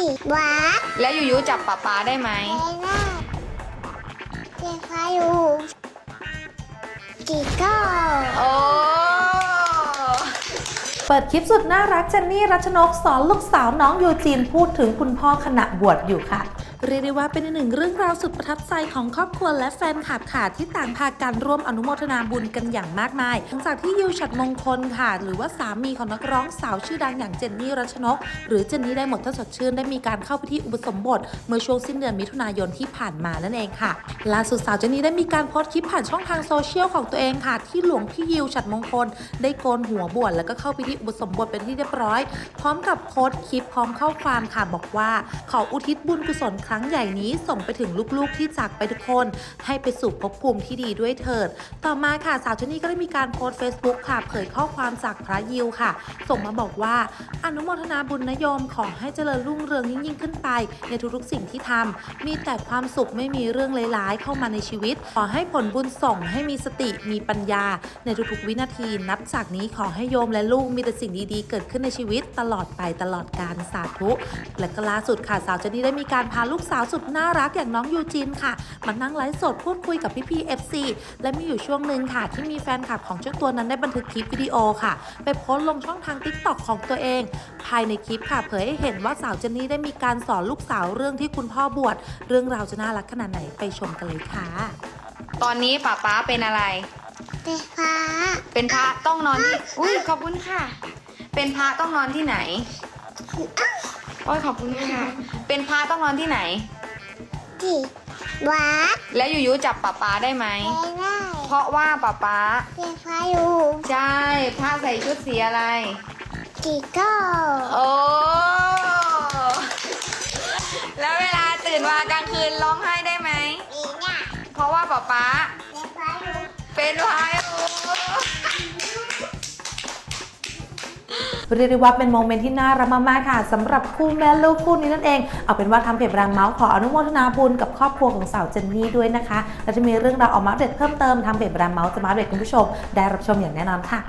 จีว้าแล้วยูยูจับป๊าป๊าได้ไหมเอน่าเด็กพายุจีโก้โอ้เปิดคลิปสุดน่ารักเจนนี่รัชนกสอนลูกสาวน้องยูจีนพูดถึงคุณพ่อขณะบวชอยู่ค่ะ เรียกได้ว่าเป็นหนึ่งเรื่องราวสุดประทับใจของครอบครัวและแฟนคลับค่ะที่ต่างพากันร่วมอนุโมทนาบุญกันอย่างมากมาย หลังจากที่ยิวฉัดมงคลค่ะ หรือว่าสามีของนักร้องสาวชื่อดังอย่างเจนนี่รัชนก หรือเจนนี่ได้หมดถ้าสดชื่นได้มีการเข้าพิธีอุปสมบท เมื่อช่วงสิ้นเดือนมิถุนายนที่ผ่านมานั่นเองค่ะล่าสุดสาวเจนนี่ได้มีการโพสต์คลิปผ่านช่องทางโซเชียลของตัวเองค่ะ ที่หลวงพี่ยิวฉัดมงคล ได้โกนหัวบวชแล้วก็เข้าพิธีอุปสมบทเป็นที่เรียบร้อย พร้อมกับโพสต์คลิปพร้อมข้อความค่ะบอกว่าขออุทิศบุญกุศลครั้งใหญ่นี้ส่งไปถึงลูกๆที่จากไปทุกคน ให้ไปสู่ภพภูมิที่ดีด้วยเถิด ต่อมาค่ะสาวเจนนี่ก็ได้มีการโพสต์ Facebook ค่ะ เผยข้อความจากพระยิวค่ะ ส่งมาบอกว่า อนุโมทนาบุญนโยมขอให้เจริญรุ่งเรืองยิ่งยิ่งขึ้นไป ในทุกๆสิ่งที่ทำมีแต่ความสุขไม่มีเรื่องร้ายๆเข้ามาในชีวิต ขอให้ผลบุญส่งให้มีสติมีปัญญา ในทุกๆวินาทีนับจากนี้ขอให้โยมและลูกมีแต่สิ่งดีๆ เกิดขึ้นในชีวิตตลอดไปตลอดกาลสาธุและก็ล่าสุดค่ะสาวเจนนี่ได้มีการพาลูกสาวสุดน่ารักอย่างน้องยูจินค่ะ มานั่งไลฟ์สดพูดคุยกับพี่พีเอฟซีและมีอยู่ช่วงหนึ่งค่ะ ที่มีแฟนคลับของเจ้าตัวนั้นได้บันทึกคลิปวิดีโอค่ะ ไปโพสต์ลงช่องทาง t ิ k t o k ของตัวเอง ภายในคลิปค่ะเผยให้เห็นว่าสาวเจนนี่ได้มีการสอนลูกสาวเรื่องที่คุณพ่อบวชเรื่องราวจะน่ารักขนาดไหนไปชมกันเลยค่ะ ตอนนี้ป๊าป๊าเป็นอะไรเด็กฟ้าเป็นพระต้องนอนที่อุ้ยขอบคุณค่ะ เป็นพระต้องนอนที่ไหน โอ้ยขอบคุณค่ะ เป็นพระต้องนอนที่ไหนจีว้าแล้วยูยูจับป๊าป๊าได้ไหมเอน่าเพราะว่าป๊าป๊าเด็กพายุใช่พระใส่ชุดสีอะไร จีโก้โอ้ แล้วเวลาตื่นมากลางคืนร้องไห้ได้ไหมอีน่าเพราะว่าป๊าป๊าเด็กพา เรียกได้ว่าเป็นโมเมนต์ที่น่ารักมากๆค่ะสำหรับคู่แม่ลูกคู่นี้นั่นเอง เอาเป็นว่าทำเพจรังเมาส์ขออนุโมทนาบุญกับครอบครัวของสาวเจนนี่ด้วยนะคะและจะมีเรื่องราวออกมาเด็ดเพิ่มเติมทางเพจรังเมาส์จะมาเด็ดคุณผู้ชม ได้รับชมอย่างแน่นอนค่ะ